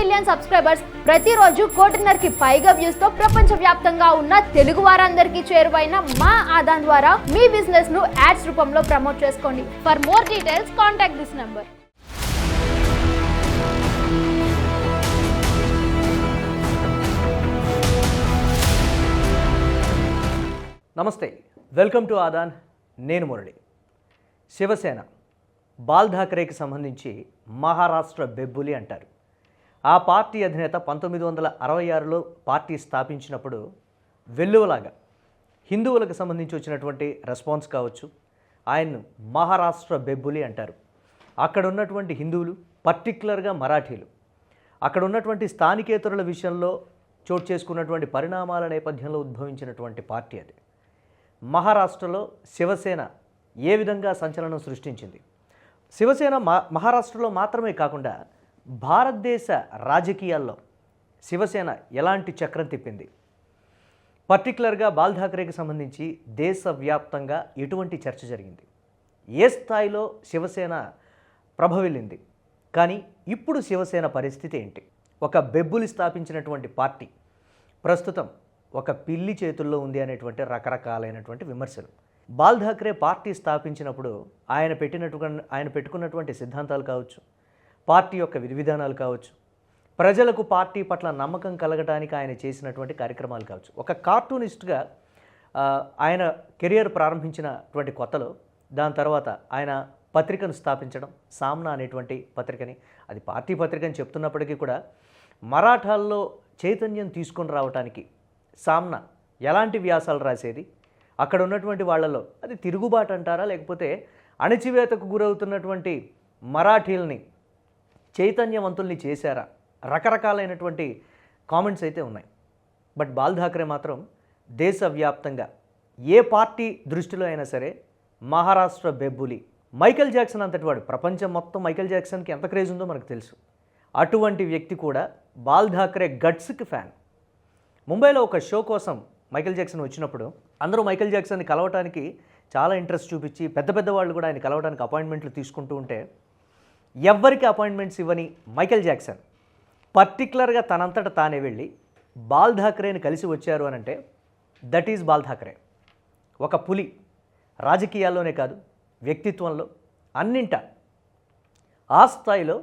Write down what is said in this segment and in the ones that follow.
Million subscribers ప్రతిరోజు కోటిన్నరకి పైగా వ్యూస్తో ప్రపంచ వ్యాప్తంగా ఉన్న తెలుగు వారందరికీ చేరువైన మా ఆదాన్ ద్వారా మీ బిజినెస్ను యాడ్స్ రూపంలో ప్రమోట్ చేసుకోండి. For more details contact this number నమస్తే. వెల్కమ్ టు ఆదాన్ నేను మురళి. శివసేన బాల్ ఠాకరేకి సంబంధించి మహారాష్ట్ర బెబ్బులి అంటారు. ఆ పార్టీ అధినేత పంతొమ్మిది వందల అరవై ఆరులో పార్టీ స్థాపించినప్పుడు వెల్లువలాగా హిందువులకు సంబంధించి వచ్చినటువంటి రెస్పాన్స్ కావచ్చు. ఆయన్ను మహారాష్ట్ర బెబ్బులి అంటారు. అక్కడ ఉన్నటువంటి హిందువులు పర్టికులర్గా మరాఠీలు. అక్కడ ఉన్నటువంటి స్థానికేతరుల విషయంలో చోటు చేసుకున్నటువంటి పరిణామాల నేపథ్యంలో ఉద్భవించినటువంటి పార్టీ అది. మహారాష్ట్రలో శివసేన ఏ విధంగా సంచలనం సృష్టించింది? శివసేన మహారాష్ట్రలో మాత్రమే కాకుండా భారతదేశ రాజకీయాల్లో శివసేన ఎలాంటి చక్రం తిప్పింది? పర్టికులర్గా బాల్ ఠాక్రేకి సంబంధించి దేశవ్యాప్తంగా ఎటువంటి చర్చ జరిగింది? ఏ స్థాయిలో శివసేన ప్రభవిల్లింది? కానీ ఇప్పుడు శివసేన పరిస్థితి ఏంటి? ఒక బెబ్బులి స్థాపించినటువంటి పార్టీ ప్రస్తుతం ఒక పిల్లి చేతుల్లో ఉంది అనేటువంటి రకరకాలైనటువంటి విమర్శలు. బాల్ ఠాక్రే పార్టీ స్థాపించినప్పుడు ఆయన పెట్టినటువంటి ఆయన పెట్టుకున్నటువంటి సిద్ధాంతాలు కావచ్చు పార్టీ యొక్క విధి విధానాలు కావచ్చు ప్రజలకు పార్టీ పట్ల నమ్మకం కలగడానికి ఆయన చేసినటువంటి కార్యక్రమాలు కావచ్చు. ఒక కార్టూనిస్ట్గా ఆయన కెరియర్ ప్రారంభించినటువంటి కొత్తలో దాని తర్వాత ఆయన పత్రికను స్థాపించడం సామ్నా అనేటువంటి పత్రికని అది పార్టీ పత్రిక అని చెప్తున్నప్పటికీ కూడా మరాఠాల్లో చైతన్యం తీసుకొని రావడానికి సామ్నా ఎలాంటి వ్యాసాలు రాసేది? అక్కడ ఉన్నటువంటి వాళ్ళలో అది తిరుగుబాటు అంటారా? లేకపోతే అణచివేతకు గురవుతున్నటువంటి మరాఠీల్ని చైతన్యవంతుల్ని చేశారా? రకరకాలైనటువంటి కామెంట్స్ అయితే ఉన్నాయి. బట్ బాల్ ఠాక్రే మాత్రం దేశవ్యాప్తంగా ఏ పార్టీ దృష్టిలో అయినా సరే మహారాష్ట్ర బెబ్బులి మైకేల్ జాక్సన్ అంతటి వాడు ప్రపంచం మొత్తం మైకేల్ జాక్సన్కి ఎంత క్రేజ్ ఉందో మనకు తెలుసు. అటువంటి వ్యక్తి కూడా బాల్ ఠాక్రే గట్స్కి ఫ్యాన్. ముంబైలో ఒక షో కోసం మైకేల్ జాక్సన్ వచ్చినప్పుడు అందరూ మైకేల్ జాక్సన్ని కలవటానికి చాలా ఇంట్రెస్ట్ చూపించి పెద్ద పెద్ద వాళ్ళు కూడా ఆయన కలవడానికి అపాయింట్మెంట్లు తీసుకుంటూ ఉంటే ఎవ్వరికి అపాయింట్మెంట్స్ ఇవ్వని మైకేల్ జాక్సన్. పర్టికులర్గా తనంతట తానే వెళ్ళి బాల్ ఠాకరేని కలిసి వచ్చారు అని అంటే దట్ ఈజ్ బాల్ ఠాకరే ఒక పులి రాజకీయాల్లోనే కాదు వ్యక్తిత్వంలో అన్నింట ఆ స్థాయిలో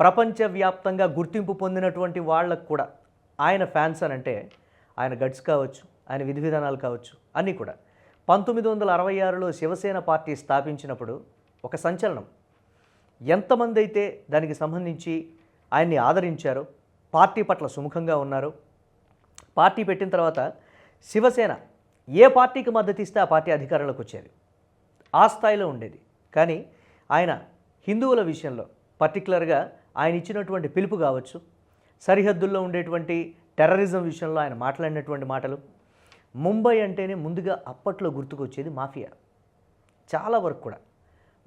ప్రపంచవ్యాప్తంగా గుర్తింపు పొందినటువంటి వాళ్ళకు కూడా ఆయన ఫ్యాన్స్ అని అంటే ఆయన గట్స్ కావచ్చు ఆయన విధి విధానాలు కావచ్చు అన్నీ కూడా. పంతొమ్మిది వందల అరవై ఆరులో శివసేన పార్టీ స్థాపించినప్పుడు ఒక సంచలనం. ఎంతమంది అయితే దానికి సంబంధించి ఆయన్ని ఆదరించారో పార్టీ పట్ల సుముఖంగా ఉన్నారో పార్టీ పెట్టిన తర్వాత శివసేన ఏ పార్టీకి మద్దతు ఇస్తే ఆ పార్టీ అధికారంలోకి వచ్చేది? ఆ స్థాయిలో ఉండేది. కానీ ఆయన హిందువుల విషయంలో పర్టికులర్గా ఆయన ఇచ్చినటువంటి పిలుపు కావచ్చు సరిహద్దుల్లో ఉండేటువంటి టెర్రరిజం విషయంలో ఆయన మాట్లాడినటువంటి మాటలు ముంబై అంటేనే ముందుగా అప్పట్లో గుర్తుకొచ్చేది మాఫియా. చాలా వరకు కూడా.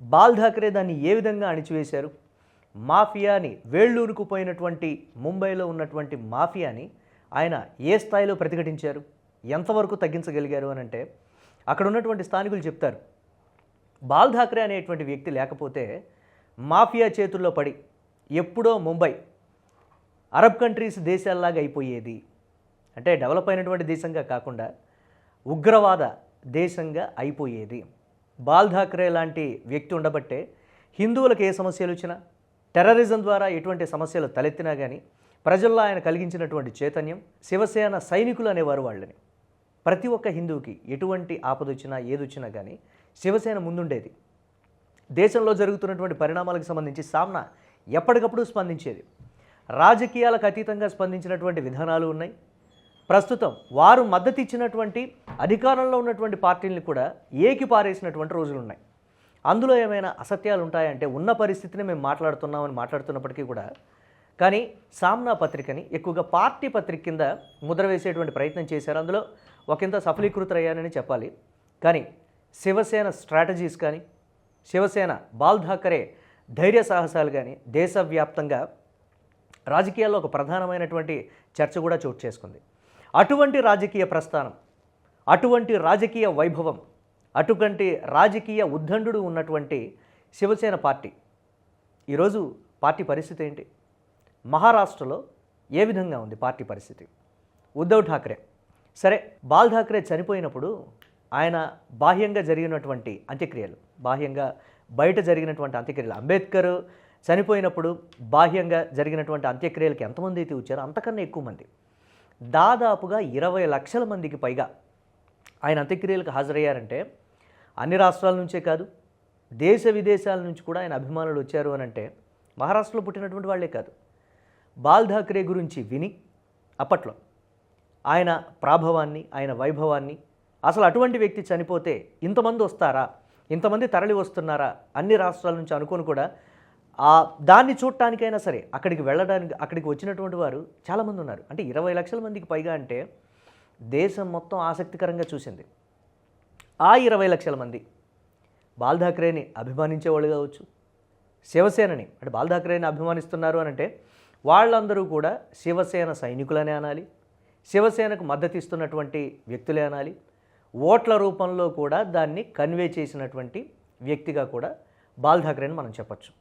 బాల్ ఠాకరే దాన్ని ఏ విధంగా అణిచివేశారు? మాఫియాని వేళ్ళూరుకు పోయినటువంటి ముంబైలో ఉన్నటువంటి మాఫియాని ఆయన ఏ స్థాయిలో ప్రతిఘటించారు? ఎంతవరకు తగ్గించగలిగారు అని అంటే అక్కడ ఉన్నటువంటి స్థానికులు చెప్తారు బాల్ ఠాకరే అనేటువంటి వ్యక్తి లేకపోతే మాఫియా చేతుల్లో పడి ఎప్పుడో ముంబై అరబ్ కంట్రీస్ దేశాల్లాగా అయిపోయేది. అంటే డెవలప్ అయినటువంటి దేశంగా కాకుండా ఉగ్రవాద దేశంగా అయిపోయేది. బాల్ ధాక్రే లాంటి వ్యక్తి ఉండబట్టే హిందువులకు ఏ సమస్యలు వచ్చినా టెర్రరిజం ద్వారా ఎటువంటి సమస్యలు తలెత్తినా కానీ ప్రజల్లో ఆయన కలిగించినటువంటి చైతన్యం శివసేన సైనికులు అనేవారు వాళ్ళని. ప్రతి ఒక్క హిందువుకి ఎటువంటి ఆపదొచ్చినా ఏదొచ్చినా కానీ శివసేన ముందుండేది. దేశంలో జరుగుతున్నటువంటి పరిణామాలకు సంబంధించి సామ్నా ఎప్పటికప్పుడు స్పందించేది. రాజకీయాలకు అతీతంగా స్పందించినటువంటి విధానాలు ఉన్నాయి. ప్రస్తుతం వారు మద్దతు ఇచ్చినటువంటి అధికారంలో ఉన్నటువంటి పార్టీలను కూడా ఏకి పారేసినటువంటి రోజులు ఉన్నాయి అందులో ఏమైనా అసత్యాలు ఉంటాయంటే ఉన్న పరిస్థితిని మేము మాట్లాడుతున్నామని మాట్లాడుతున్నప్పటికీ కూడా కానీ సామ్నా పత్రికని ఎక్కువగా పార్టీ పత్రిక కింద ముద్ర వేసేటువంటి ప్రయత్నం చేశారు. అందులో ఒకంత సఫలీకృతులయ్యానని చెప్పాలి. కానీ శివసేన స్ట్రాటజీస్ కానీ శివసేన బాల్ ఠాకరే ధైర్య సాహసాలు కానీ దేశవ్యాప్తంగా రాజకీయాల్లో ఒక ప్రధానమైనటువంటి చర్చ కూడా చోటు చేసుకుంది. అటువంటి రాజకీయ ప్రస్థానం అటువంటి రాజకీయ వైభవం అటువంటి రాజకీయ ఉద్దండు ఉన్నటువంటి శివసేన పార్టీ ఈరోజు పార్టీ పరిస్థితి ఏంటి? మహారాష్ట్రలో ఏ విధంగా ఉంది పార్టీ పరిస్థితి? ఉద్ధవ్ ఠాక్రే. సరే బాల్ ఠాక్రే చనిపోయినప్పుడు ఆయన బాహ్యంగా జరిగినటువంటి అంత్యక్రియలు బాహ్యంగా బయట జరిగినటువంటి అంత్యక్రియలు అంబేద్కర్ చనిపోయినప్పుడు బాహ్యంగా జరిగినటువంటి అంత్యక్రియలకు ఎంతమంది అయితే వచ్చారో అంతకన్నా ఎక్కువ మంది. దాదాపుగా ఇరవై లక్షల మందికి పైగా ఆయన అంత్యక్రియలకు హాజరయ్యారంటే అన్ని రాష్ట్రాల నుంచే కాదు దేశ విదేశాల నుంచి కూడా ఆయన అభిమానులు వచ్చారు అని అంటే మహారాష్ట్రలో పుట్టినటువంటి వాళ్ళే కాదు. బాల్ ఠాక్రే గురించి విని అప్పట్లో ఆయన ప్రాభవాన్ని ఆయన వైభవాన్ని అసలు అటువంటి వ్యక్తి చనిపోతే ఇంతమంది వస్తారా ఇంతమంది తరలి వస్తున్నారా అన్ని రాష్ట్రాల నుంచి అనుకొని కూడా దాన్ని చూడటానికైనా సరే అక్కడికి వెళ్ళడానికి అక్కడికి వచ్చినటువంటి వారు చాలామంది ఉన్నారు. అంటే ఇరవై లక్షల మందికి పైగా అంటే దేశం మొత్తం ఆసక్తికరంగా చూసింది. ఆ ఇరవై లక్షల మంది బాల్ ఠాక్రేని అభిమానించేవాళ్ళు కావచ్చు శివసేనని అంటే బాల్ ఠాక్రేని అభిమానిస్తున్నారు అని అంటే వాళ్ళందరూ కూడా శివసేన సైనికులనే అనాలి శివసేనకు మద్దతు ఇస్తున్నటువంటి వ్యక్తులే అనాలి ఓట్ల రూపంలో కూడా దాన్ని కన్వే చేసినటువంటి వ్యక్తిగా కూడా బాల్ ఠాక్రేని మనం చెప్పచ్చు.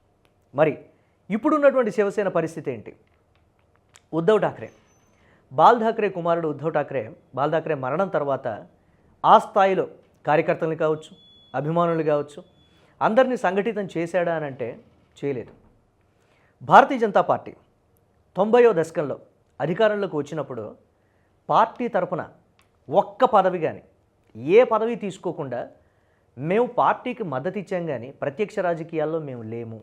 మరి ఇప్పుడున్నటువంటి శివసేన పరిస్థితి ఏంటి? ఉద్ధవ్ ఠాక్రే బాల్ ఠాక్రే కుమారుడు ఉద్ధవ్ ఠాక్రే బాల్ ఠాక్రే మరణం తర్వాత ఆ స్థాయిలో కార్యకర్తలు కావచ్చు అభిమానులు కావచ్చు అందరినీ సంఘటితం చేశాడా అని అంటే చేయలేదు. భారతీయ జనతా పార్టీ తొంభయో దశకంలో అధికారంలోకి వచ్చినప్పుడు పార్టీ తరపున ఒక్క పదవి కానీ ఏ పదవి తీసుకోకుండా మేము పార్టీకి మద్దతు ఇచ్చాం కానీ ప్రత్యక్ష రాజకీయాల్లో మేము లేము.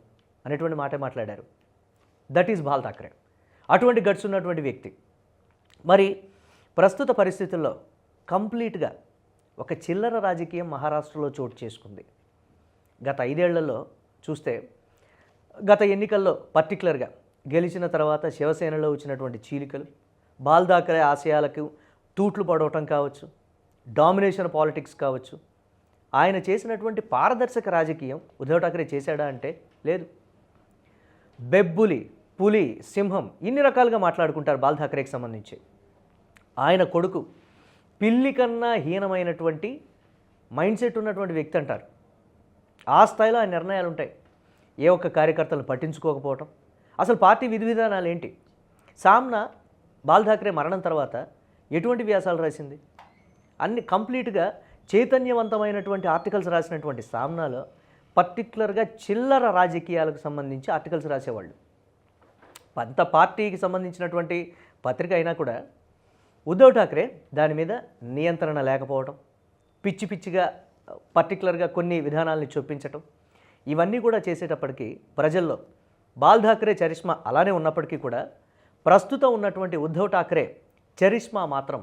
అనేటువంటి మాట మాట్లాడారు. దట్ ఈజ్ బాల్ ఠాక్రే అటువంటి గట్స్ ఉన్నటువంటి వ్యక్తి. మరి ప్రస్తుత పరిస్థితుల్లో కంప్లీట్గా ఒక చిల్లర రాజకీయం మహారాష్ట్రలో చోటు చేసుకుంది. గత ఐదేళ్ళలో చూస్తే గత ఎన్నికల్లో పర్టికులర్గా గెలిచిన తర్వాత శివసేనలో వచ్చినటువంటి చీలికలు బాల్ ఠాక్రే ఆశయాలకు తూట్లు పడవటం కావచ్చు డామినేషన్ పాలిటిక్స్ కావచ్చు. ఆయన చేసినటువంటి పారదర్శక రాజకీయం ఉద్ధవ్ ఠాక్రే చేశాడా అంటే లేదు. బెబ్బులి పులి సింహం ఇన్ని రకాలుగా మాట్లాడుకుంటారు బాల్ ఠాక్రేకి సంబంధించి. ఆయన కొడుకు పిల్లి కన్నా హీనమైనటువంటి మైండ్ సెట్ ఉన్నటువంటి వ్యక్తి అంటారు. ఆ స్థాయిలో ఆయన నిర్ణయాలు ఉంటాయి ఏ ఒక్క కార్యకర్తలను పట్టించుకోకపోవటం. అసలు పార్టీ విధి విధానాలు ఏంటి? సామ్నా బాల్ ఠాక్రే మరణం తర్వాత ఎటువంటి వ్యాసాలు రాసింది? అన్ని కంప్లీట్గా చైతన్యవంతమైనటువంటి ఆర్టికల్స్ రాసినటువంటి సామ్నాలో పర్టికులర్గా చిల్లర రాజకీయాలకు సంబంధించి ఆర్టికల్స్ రాసేవాళ్ళు. అంత పార్టీకి సంబంధించినటువంటి పత్రిక అయినా కూడా ఉద్ధవ్ ఠాక్రే దాని మీద నియంత్రణ లేకపోవడం పిచ్చి పిచ్చిగా పర్టికులర్గా కొన్ని విధానాలని చొప్పించటం ఇవన్నీ కూడా చేసేటప్పటికీ ప్రజల్లో బాల్ ఠాక్రే చరిష్మా అలానే ఉన్నప్పటికీ కూడా ప్రస్తుతం ఉన్నటువంటి ఉద్ధవ్ ఠాక్రే చరిష్మా మాత్రం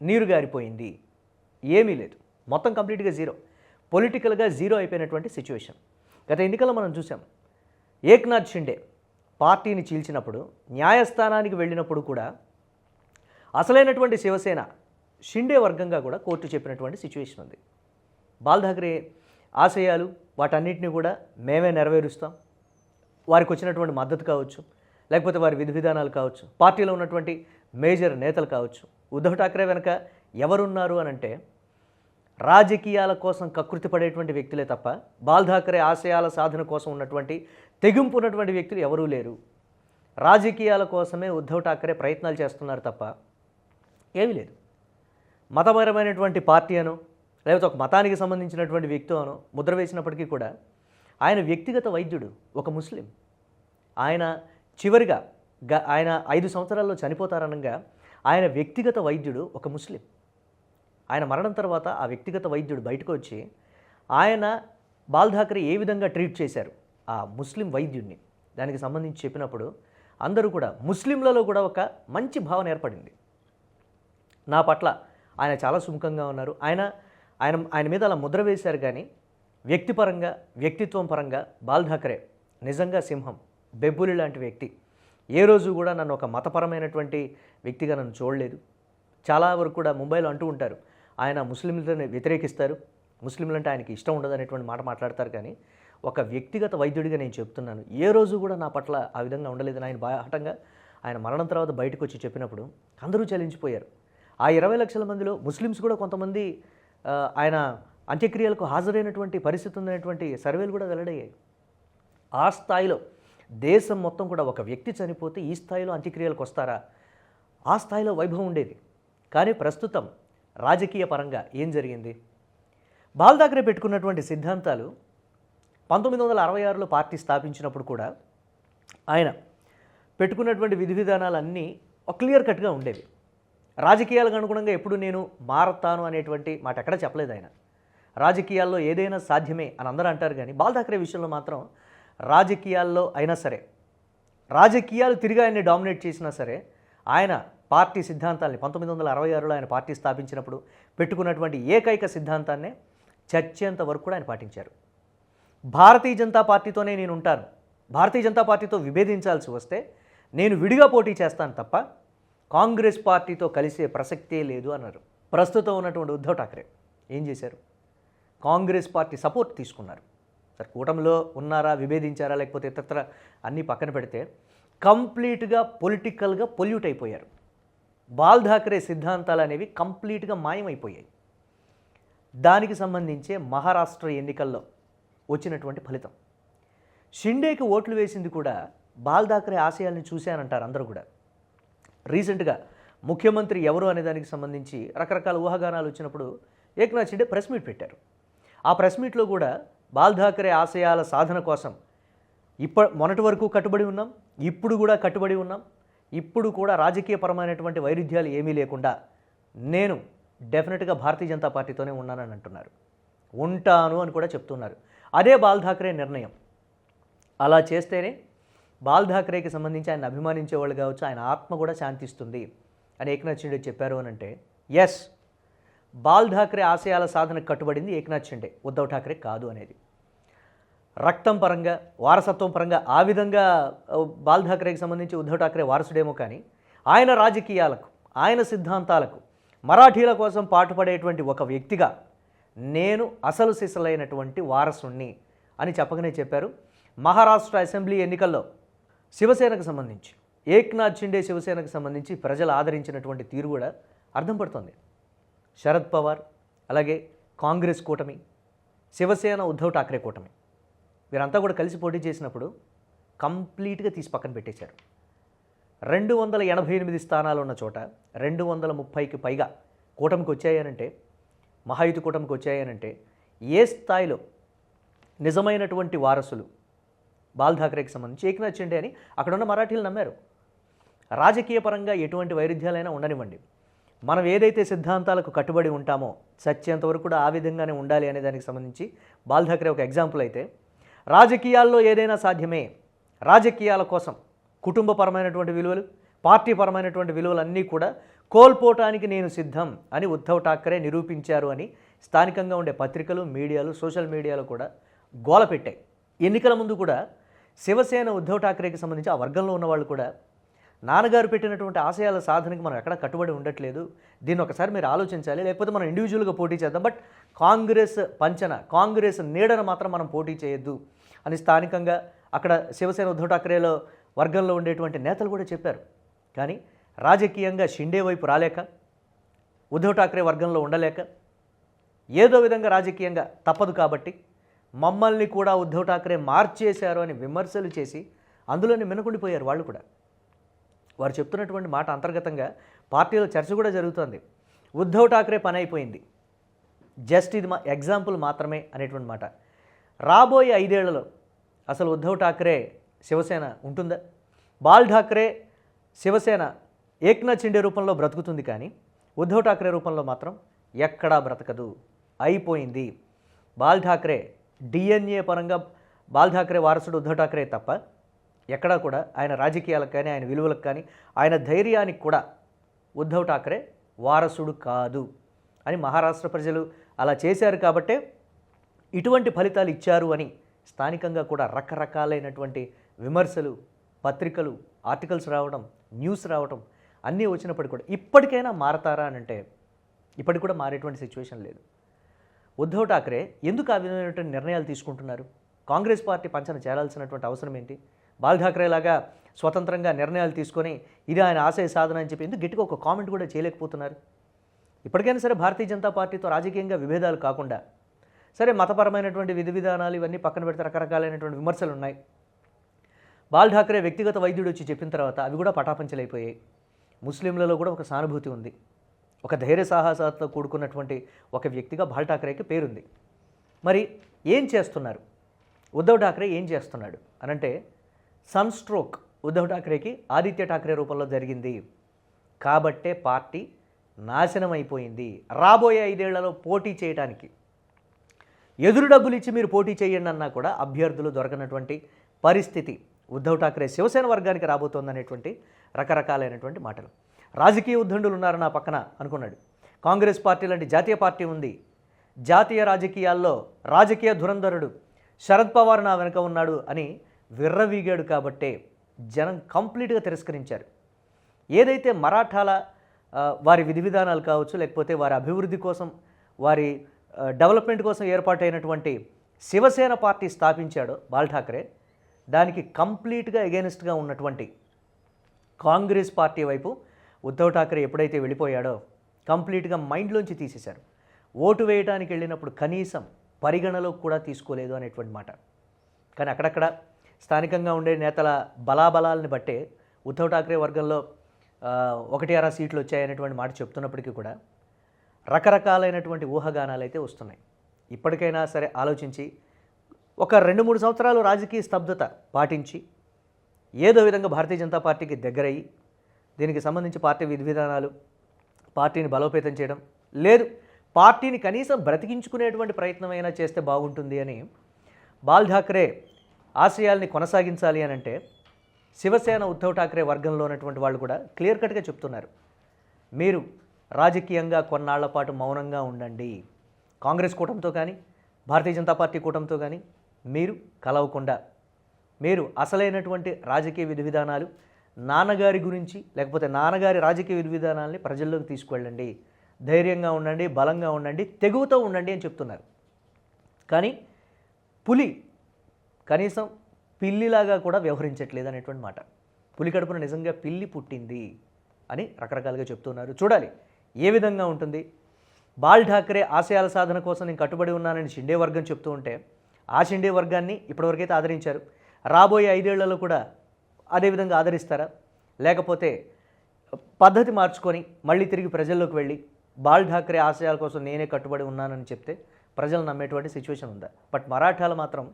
నీరుగారిపోయింది. ఏమీ లేదు. మొత్తం కంప్లీట్గా జీరో. పొలిటికల్గా జీరో అయిపోయినటువంటి సిచ్యువేషన్. గత ఎన్నికల్లో మనం చూసాం ఏక్నాథ్ షిండే పార్టీని చీల్చినప్పుడు న్యాయస్థానానికి వెళ్ళినప్పుడు కూడా అసలైనటువంటి శివసేన షిండే వర్గంగా కూడా కోర్టు చెప్పినటువంటి సిచ్యువేషన్ ఉంది. బాల్ ఠాక్రే ఆశయాలు వాటన్నిటిని కూడా మేమే నెరవేరుస్తాం. వారికి వచ్చినటువంటి మద్దతు కావచ్చు లేకపోతే వారి విధి విధానాలు కావచ్చు పార్టీలో ఉన్నటువంటి మేజర్ నేతలు కావచ్చు. ఉద్ధవ్ ఠాక్రే వెనక ఎవరున్నారు అని అంటే రాజకీయాల కోసం కకృతి పడేటువంటి వ్యక్తులే తప్ప బాల్ ఠాకరే ఆశయాల సాధన కోసం ఉన్నటువంటి తెగింపు ఉన్నటువంటి వ్యక్తులు ఎవరూ లేరు. రాజకీయాల కోసమే ఉద్ధవ్ ఠాకరే ప్రయత్నాలు చేస్తున్నారు తప్ప ఏమీ లేదు. మతపరమైనటువంటి పార్టీ అనో లేకపోతే ఒక మతానికి సంబంధించినటువంటి వ్యక్తి అనో ముద్ర వేసినప్పటికీ కూడా ఆయన వ్యక్తిగత వైద్యుడు ఒక ముస్లిం. ఆయన చివరిగా గ- ఆయన ఐదు సంవత్సరాల్లో చనిపోతారనగా ఆయన వ్యక్తిగత వైద్యుడు ఒక ముస్లిం. ఆయన మరణం తర్వాత ఆ వ్యక్తిగత వైద్యుడు బయటకు వచ్చి ఆయన బాల్ ఠాక్రే ఏ విధంగా ట్రీట్ చేశారు? ఆ ముస్లిం వైద్యుడిని దానికి సంబంధించి చెప్పినప్పుడు అందరూ కూడా ముస్లింలలో కూడా ఒక మంచి భావన ఏర్పడింది. నా పట్ల ఆయన చాలా సుముఖంగా ఉన్నారు. ఆయన ఆయన ఆయన మీద అలా ముద్ర వేశారు కానీ వ్యక్తిపరంగా వ్యక్తిత్వం పరంగా బాల్ ఠాక్రే నిజంగా సింహం బెబ్బులి లాంటి వ్యక్తి. ఏ రోజు కూడా నన్ను ఒక మతపరమైనటువంటి వ్యక్తిగా నన్ను చూడలేదు. చాలా వరకు కూడా ముంబైలో అంటూ ఉంటారు. ఆయన ముస్లింలను వ్యతిరేకిస్తారు. ముస్లింలంటే ఆయనకి ఇష్టం ఉండదు అనేటువంటి మాట మాట్లాడతారు కానీ ఒక వ్యక్తిగత వైద్యుడిగా నేను చెప్తున్నాను. ఏ రోజు కూడా నా పట్ల ఆ విధంగా ఉండలేదని ఆయన బాహటంగా ఆయన మరణం తర్వాత బయటకు వచ్చి చెప్పినప్పుడు అందరూ చలించిపోయారు. ఆ ఇరవై లక్షల మందిలో ముస్లిమ్స్ కూడా కొంతమంది ఆయన అంత్యక్రియలకు హాజరైనటువంటి పరిస్థితి ఉందనేటువంటి సర్వేలు కూడా వెల్లడయ్యాయి. ఆ స్థాయిలో దేశం మొత్తం కూడా ఒక వ్యక్తి చనిపోతే ఈ స్థాయిలో అంత్యక్రియలకు వస్తారా? ఆ స్థాయిలో వైభవం ఉండేది. కానీ ప్రస్తుతం రాజకీయ పరంగా ఏం జరిగింది? బాల్ దాకరే పెట్టుకున్నటువంటి సిద్ధాంతాలు పంతొమ్మిది వందల అరవై ఆరులో పార్టీ స్థాపించినప్పుడు కూడా ఆయన పెట్టుకున్నటువంటి విధి విధానాలన్నీ ఒక క్లియర్ కట్గా ఉండేవి. రాజకీయాలకు అనుగుణంగా ఎప్పుడు నేను మారతాను అనేటువంటి మాట ఎక్కడ చెప్పలేదు ఆయన. రాజకీయాల్లో ఏదైనా సాధ్యమే అని అందరూ అంటారు కానీ బాల్ ఠాకరే విషయంలో మాత్రం రాజకీయాల్లో అయినా సరే రాజకీయాలు తిరిగి ఆయన్ని డామినేట్ చేసినా సరే ఆయన పార్టీ సిద్ధాంతాన్ని పంతొమ్మిది వందల అరవై ఆరులో ఆయన పార్టీ స్థాపించినప్పుడు పెట్టుకున్నటువంటి ఏకైక సిద్ధాంతాన్నే చచ్చేంత వరకు కూడా ఆయన పాటించారు. భారతీయ జనతా పార్టీతోనే నేను ఉంటాను. భారతీయ జనతా పార్టీతో విభేదించాల్సి వస్తే నేను విడిగా పోటీ చేస్తాను తప్ప కాంగ్రెస్ పార్టీతో కలిసే ప్రసక్తే లేదు అన్నారు. ప్రస్తుతం ఉన్నటువంటి ఉద్ధవ్ ఠాక్రే ఏం చేశారు? కాంగ్రెస్ పార్టీ సపోర్ట్ తీసుకున్నారు. సరే కూటమిలో ఉన్నారా విభేదించారా లేకపోతే ఇతరత్ర అన్నీ పక్కన పెడితే కంప్లీట్గా పొలిటికల్గా పొల్యూట్ అయిపోయారు. బాల్ ఠాకరే సిద్ధాంతాలు అనేవి కంప్లీట్గా మాయమైపోయాయి. దానికి సంబంధించే మహారాష్ట్ర ఎన్నికల్లో వచ్చినటువంటి ఫలితం. షిండేకి ఓట్లు వేసింది కూడా బాల్ ఠాకరే ఆశయాల్ని చూశానంటారు అందరూ కూడా. రీసెంట్గా ముఖ్యమంత్రి ఎవరు అనే దానికి సంబంధించి రకరకాల ఊహాగానాలు వచ్చినప్పుడు ఏక్నాథ్ షిండే ప్రెస్ మీట్ పెట్టారు. ఆ ప్రెస్ మీట్లో కూడా బాల్ ఠాకరే ఆశయాల సాధన కోసం ఇప్ప మొన్నటి వరకు కట్టుబడి ఉన్నాం ఇప్పుడు కూడా కట్టుబడి ఉన్నాం ఇప్పుడు కూడా రాజకీయపరమైనటువంటి వైరుధ్యాలు ఏమీ లేకుండా నేను డెఫినెట్గా భారతీయ జనతా పార్టీతోనే ఉన్నానని అంటున్నారు. ఉంటాను అని కూడా చెప్తున్నారు. అదే బాల్ ఠాక్రే నిర్ణయం. అలా చేస్తేనే బాల్ ఠాక్రేకి సంబంధించి ఆయన అభిమానించే వాళ్ళు కావచ్చు ఆయన ఆత్మ కూడా శాంతిస్తుంది అని ఏకనాథ్ షిండే చెప్పారు అని అంటే ఎస్ బాల్ ఠాక్రే ఆశయాల సాధనకు కట్టుబడింది ఏకనాథ్ షిండే. ఉద్ధవ్ ఠాక్రే కాదు అనేది. రక్తం పరంగా వారసత్వం పరంగా ఆ విధంగా బాల్ ఠాక్రేకి సంబంధించి ఉద్ధవ్ ఠాక్రే వారసుడేమో కానీ ఆయన రాజకీయాలకు ఆయన సిద్ధాంతాలకు మరాఠీల కోసం పాటుపడేటువంటి ఒక వ్యక్తిగా నేను అసలు సిసలైనటువంటి వారసుణ్ణి అని చెప్పకనే చెప్పారు. మహారాష్ట్ర అసెంబ్లీ ఎన్నికల్లో శివసేనకు సంబంధించి ఏక్నాథ్ షిండే శివసేనకు సంబంధించి ప్రజలు ఆదరించినటువంటి తీరు కూడా అర్థం పడుతుంది. శరద్ పవార్ అలాగే కాంగ్రెస్ కూటమి శివసేన ఉద్ధవ్ ఠాక్రే కూటమి. వీరంతా కూడా కలిసి పోటీ చేసినప్పుడు కంప్లీట్గా తీసి పక్కన పెట్టేశారు. రెండు వందల ఎనభై ఎనిమిది స్థానాలు ఉన్న చోట రెండు వందల ముప్పైకి పైగా కూటమికి వచ్చాయనంటే మహాయుతి కూటమికి వచ్చాయనంటే ఏ స్థాయిలో నిజమైనటువంటి వారసులు బాల్ ఠాక్రేకి సంబంధించి ఏకనాథ్ షిండే అని అక్కడ ఉన్న మరాఠీలు నమ్మారు. రాజకీయ పరంగా ఎటువంటి వైరుధ్యాలైనా ఉండనివ్వండి. మనం ఏదైతే సిద్ధాంతాలకు కట్టుబడి ఉంటామో చచ్చేంతవరకు కూడా ఆ విధంగానే ఉండాలి అనే దానికి సంబంధించి బాల్ ఠాక్రే ఒక ఎగ్జాంపుల్ అయితే రాజకీయాల్లో ఏదైనా సాధ్యమే. రాజకీయాల కోసం కుటుంబపరమైనటువంటి విలువలు పార్టీపరమైనటువంటి విలువలన్నీ కూడా కోల్పోవటానికి నేను సిద్ధం అని ఉద్ధవ్ ఠాకరే నిరూపించారు అని స్థానికంగా ఉండే పత్రికలు మీడియాలు సోషల్ మీడియాలో కూడా గోల పెట్టాయి. ఎన్నికల ముందు కూడా శివసేన ఉద్ధవ్ ఠాకరేకి సంబంధించి ఆ వర్గంలో ఉన్నవాళ్ళు కూడా నాన్నగారు పెట్టినటువంటి ఆశయాల సాధనకి మనం ఎక్కడ కట్టుబడి ఉండట్లేదు. దీన్ని ఒకసారి మీరు ఆలోచించాలి. లేకపోతే మనం ఇండివిజువల్గా పోటీ చేద్దాం. బట్ కాంగ్రెస్ పంచన కాంగ్రెస్ నీడను మాత్రం మనం పోటీ చేయొద్దు. అని స్థానికంగా అక్కడ శివసేన ఉద్ధవ్ ఠాకరేలో వర్గంలో ఉండేటువంటి నేతలు కూడా చెప్పారు. కానీ రాజకీయంగా షిండే వైపు రాలేక ఉద్ధవ్ ఠాకరే వర్గంలో ఉండలేక ఏదో విధంగా రాజకీయంగా తప్పదు కాబట్టి మమ్మల్ని కూడా ఉద్ధవ్ ఠాకరే మార్చేశారు అని విమర్శలు చేసి అందులోనే మినకుండిపోయారు వాళ్ళు కూడా. వారు చెప్తున్నటువంటి మాట అంతర్గతంగా పార్టీలో చర్చ కూడా జరుగుతోంది. ఉద్ధవ్ ఠాకరే పని అయిపోయింది. జస్ట్ ఇది మా ఎగ్జాంపుల్ మాత్రమే అనేటువంటి మాట. రాబోయే ఐదేళ్ళలో అసలు ఉద్ధవ్ ఠాక్రే శివసేన ఉంటుందా? బాల్ ఠాక్రే శివసేన ఏక్నాథ్ షిండే రూపంలో బ్రతుకుతుంది కానీ ఉద్ధవ్ ఠాక్రే రూపంలో మాత్రం ఎక్కడా బ్రతకదు. అయిపోయింది. బాల్ ఠాక్రే డిఎన్ఏ పరంగా బాల్ ఠాక్రే వారసుడు ఉద్ధవ్ ఠాక్రే తప్ప ఎక్కడా కూడా ఆయన రాజకీయాలకు కానీ ఆయన విలువలకు కానీ ఆయన ధైర్యానికి కూడా ఉద్ధవ్ ఠాక్రే వారసుడు కాదు అని మహారాష్ట్ర ప్రజలు అలా చేశారు కాబట్టే ఇటువంటి ఫలితాలు ఇచ్చారు అని స్థానికంగా కూడా రకరకాలైనటువంటి విమర్శలు పత్రికలు ఆర్టికల్స్ రావడం న్యూస్ రావడం అన్నీ వచ్చినప్పటికీ కూడా ఇప్పటికైనా మారతారా అని అంటే ఇప్పటికి కూడా మారేటువంటి సిచ్యువేషన్ లేదు. ఉద్ధవ్ ఠాకరే ఎందుకు ఆ విధమైనటువంటి నిర్ణయాలు తీసుకుంటున్నారు? కాంగ్రెస్ పార్టీ పంచన చేరాల్సినటువంటి అవసరం ఏంటి? బాల్ ఠాకరే లాగా స్వతంత్రంగా నిర్ణయాలు తీసుకొని ఇది ఆయన ఆశయ సాధన అని చెప్పి ఎందుకు గట్టిగా ఒక కామెంట్ కూడా చేయలేకపోతున్నారు? ఇప్పటికైనా సరే భారతీయ జనతా పార్టీతో రాజకీయంగా విభేదాలు కాకుండా సరే మతపరమైనటువంటి విధి విధానాలు ఇవన్నీ పక్కన పెడితే రకరకాలైనటువంటి విమర్శలు ఉన్నాయి. బాల్ ఠాకరే వ్యక్తిగత వైద్యుడు వచ్చి చెప్పిన తర్వాత అవి కూడా పటాపంచలైపోయాయి. ముస్లింలలో కూడా ఒక సానుభూతి ఉంది. ఒక ధైర్య సాహసాలతో కూడుకున్నటువంటి ఒక వ్యక్తిగా బాల్ ఠాకరేకి పేరుంది. మరి ఏం చేస్తున్నారు? ఉద్ధవ్ ఠాకరే ఏం చేస్తున్నాడు? అనంటే సన్ స్ట్రోక్ ఉద్ధవ్ ఠాకరేకి ఆదిత్య ఠాకరే రూపంలో జరిగింది. కాబట్టే పార్టీ నాశనం అయిపోయింది రాబోయే ఐదేళ్ళలో పోటీ చేయడానికి ఎదురు డబ్బులు ఇచ్చి మీరు పోటీ చేయండి అన్నా కూడా అభ్యర్థులు దొరకనటువంటి పరిస్థితి ఉద్ధవ్ ఠాకరే శివసేన వర్గానికి రాబోతోందనేటువంటి రకరకాలైనటువంటి మాటలు. రాజకీయ ఉద్దండులు ఉన్నారు నా పక్కన అనుకున్నాడు. కాంగ్రెస్ పార్టీ లాంటి జాతీయ పార్టీ ఉంది. జాతీయ రాజకీయాల్లో రాజకీయ ధురంధరుడు శరద్ పవార్ నా వెనుక ఉన్నాడు అని విర్రవీగాడు కాబట్టే జనం కంప్లీట్గా తిరస్కరించారు. ఏదైతే మరాఠాల వారి విధి విధానాలు కావచ్చు లేకపోతే వారి అభివృద్ధి కోసం వారి డెవలప్మెంట్ కోసం ఏర్పాటైనటువంటి శివసేన పార్టీ స్థాపించాడు బాల్ ఠాక్రే. దానికి కంప్లీట్గా ఎగెనిస్ట్గా ఉన్నటువంటి కాంగ్రెస్ పార్టీ వైపు ఉద్ధవ్ ఠాకరే ఎప్పుడైతే వెళ్ళిపోయాడో కంప్లీట్గా మైండ్లోంచి తీసేశారు. ఓటు వేయడానికి వెళ్ళినప్పుడు కనీసం పరిగణలో కూడా తీసుకోలేదు అనేటువంటి మాట. కానీ అక్కడక్కడ స్థానికంగా ఉండే నేతల బలాబలాలని బట్టే ఉద్ధవ్ ఠాకరే వర్గంలో ఒకటి అర సీట్లు వచ్చాయనేటువంటి మాట చెప్తున్నప్పటికీ కూడా రకరకాలైనటువంటి ఊహాగానాలు అయితే వస్తున్నాయి. ఇప్పటికైనా సరే ఆలోచించి ఒక రెండు మూడు సంవత్సరాలు రాజకీయ స్తబ్దత పాటించి ఏదో విధంగా భారతీయ జనతా పార్టీకి దగ్గరయ్యి దీనికి సంబంధించి పార్టీ విధి విధానాలు పార్టీని బలోపేతం చేయడం లేదు పార్టీని కనీసం బ్రతికించుకునేటువంటి ప్రయత్నమైనా చేస్తే బాగుంటుంది అని బాల్ ఠాక్రే ఆశయాల్ని కొనసాగించాలి అని అంటే శివసేన ఉద్ధవ్ ఠాక్రే వర్గంలో ఉన్నటువంటి వాళ్ళు కూడా క్లియర్ కట్గా చెప్తున్నారు. మీరు రాజకీయంగా కొన్నాళ్ళ పాటు మౌనంగా ఉండండి. కాంగ్రెస్ కూటమితో కానీ భారతీయ జనతా పార్టీ కూటమితో కానీ మీరు కలవకుండా మీరు అసలైనటువంటి రాజకీయ విధి విధానాలు నాన్నగారి గురించి లేకపోతే నాన్నగారి రాజకీయ విధి విధానాలని ప్రజల్లోకి తీసుకువెళ్ళండి. ధైర్యంగా ఉండండి బలంగా ఉండండి తెగువతో ఉండండి అని చెప్తున్నారు. కానీ పులి కనీసం పిల్లిలాగా కూడా వ్యవహరించట్లేదు అనేటువంటి మాట. పులి కడుపున నిజంగా పిల్లి పుట్టింది అని రకరకాలుగా చెప్తున్నారు. చూడాలి. ఏ విధంగా ఉంటుంది? బాల్ ఠాకరే ఆశయాల సాధన కోసం నేను కట్టుబడి ఉన్నానని షిండే వర్గం చెప్తూ ఉంటే ఆ షిండే వర్గాన్ని ఇప్పటివరకైతే ఆదరించారు. రాబోయే ఐదేళ్ళలో కూడా అదేవిధంగా ఆదరిస్తారా? లేకపోతే పద్ధతి మార్చుకొని మళ్ళీ తిరిగి ప్రజల్లోకి వెళ్ళి బాల్ ఠాకరే ఆశయాల కోసం నేనే కట్టుబడి ఉన్నానని చెప్తే ప్రజలు నమ్మేటువంటి సిచ్యువేషన్ ఉందా? బట్ మరాఠాలు మాత్రం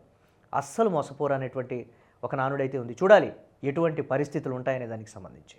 అస్సలు మోసపోరు అనేటువంటి ఒక నానుడైతే ఉంది. చూడాలి ఎటువంటి పరిస్థితులు ఉంటాయనే దానికి సంబంధించి.